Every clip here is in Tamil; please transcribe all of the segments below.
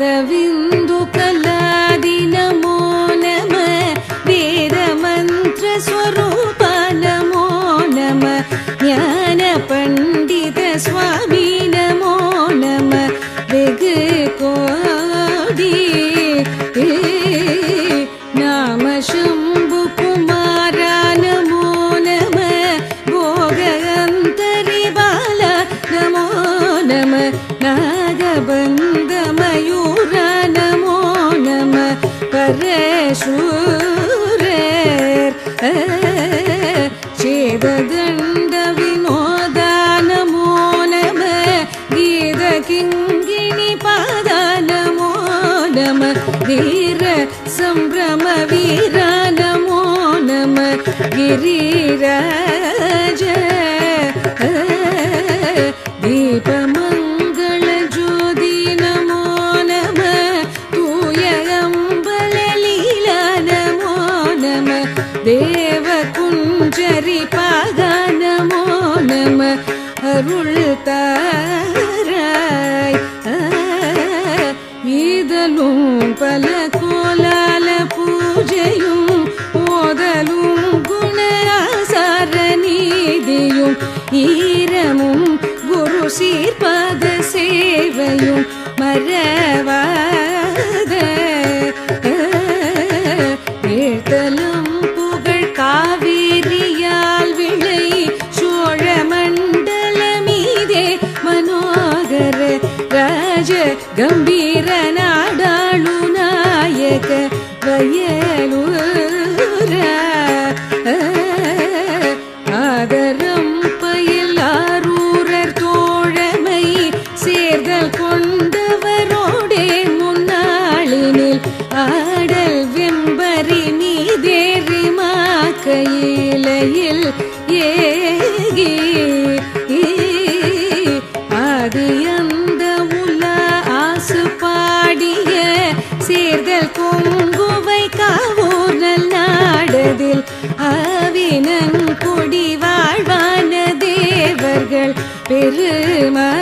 पादविन्दुकलादिनमो नम वेदमन्त्रस्वरूप नमो नम ज्ञानपण्डितस्वामी नमो नम कोदि नाम शम्भुकुमारा नमो नम भोगन्तरि बाल नमो नम नागबन्ध ಶೂರೇರ್ ಛೇದದಂಡ ವಿನೋದಾನ ಮೋ ನಮ ಗೀತ ಕಿಂಗಿಣಿ ಪಾದಾನ ಮೋ ನಮ ವೀರ ಸಂಭ್ರಮ ವೀರ ನಮೋ ನಮ ಗಿರಿರಾಜ குஞ்சரி பாகானமோ நம அருள் தாராய். மீதலும் பல கோலால பூஜையும் ஓதலும் குணாசார நீதியும் ஈரமும் குரு சீர்பாத சேவையும் மறவா ராஜ கம்பீர நாடாளு நாயக வயலூர. ஆதரம் பயிலாரூரர் தோழமை சேர்தல் கொண்டவரோடே முன்னாளினில் ஆடல் வெம்பரி மீதேறி மாக்கையிலையில் ஏ பெருமாளே.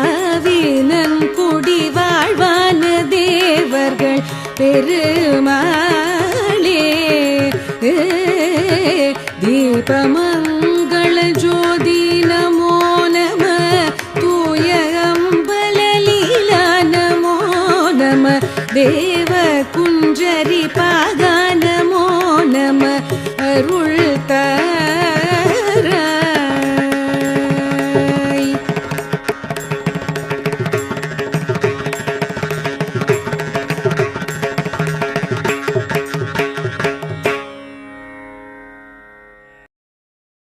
ஆவினன் குடி வாழ்வான தேவர்கள் பெருமாளே. தீபமங்கள ஜோதி நமோ நம தூய அம்பலலீலா நமோ நம தேவ குஞ்சரி பாகா